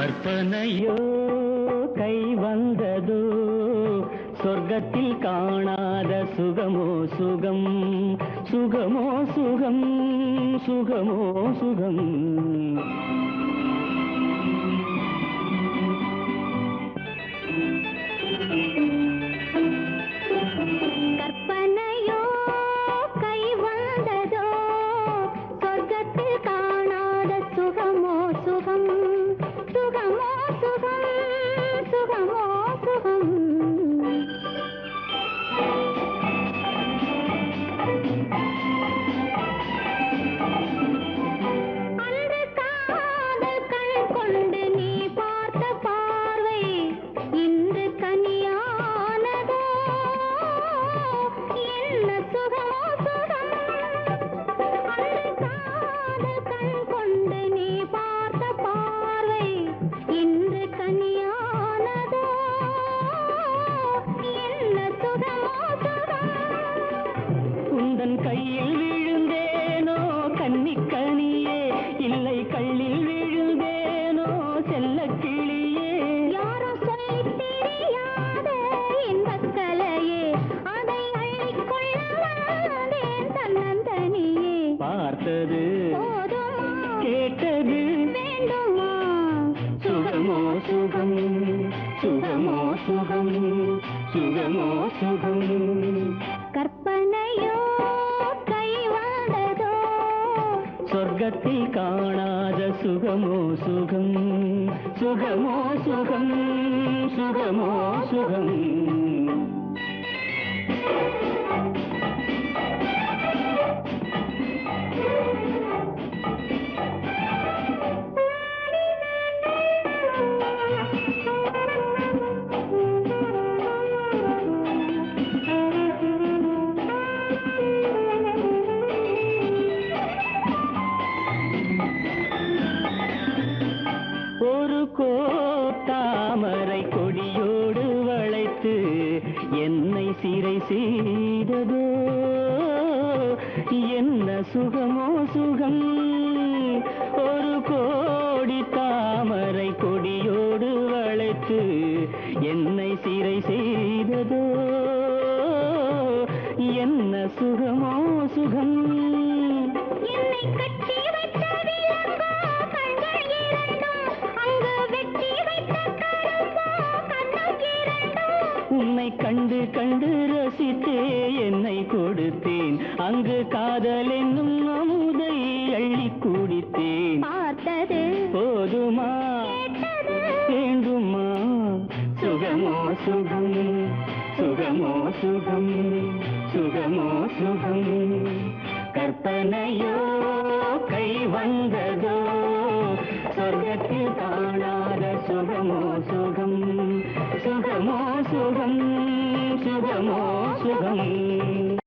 கற்பனையோ கை வந்ததோ? சொர்க்கத்தில் காணாத சுகமோ சுகம்? சுகமோ சுகம்? சுகமோ சுகம்? கற்பனையோ கை வந்ததோ? சொர்க்கத்தில் பார்த்தது? கேட்டது. வேண்டுமா? சுகமோ சுகம் சுகமோ சுகம் சுகமோ சுகம். கற்பனையோ கை வந்ததோ சொர்க்கத்தில் காணாத சுகமோ சுகம் சுகமோ சுகம் சுகமோ சுகம். சுகமோ சுகம். ஒரு கோடி தாமரை கொடியோடு வளைத்து என்னை சிறை செய்ததோ? என்ன சுகமோ சுகம்? என்னை கட்டி வைத்த ரசித்தே என்னை கொடுத்தேன். அங்கு காதல் என்னும் அமுதை அள்ளி குடித்தேன். பார்த்தது போதுமா? வேண்டுமா? சுகமோ சுகம்? சுகமோ சுகம்? சுகமோ சுகம்? கற்பனையோ கை வந்ததோ? சொர்க்கத்தில் காணாத சுகமோ சுகம்? சுகமோ சுகம்? சுகமோ சுகம்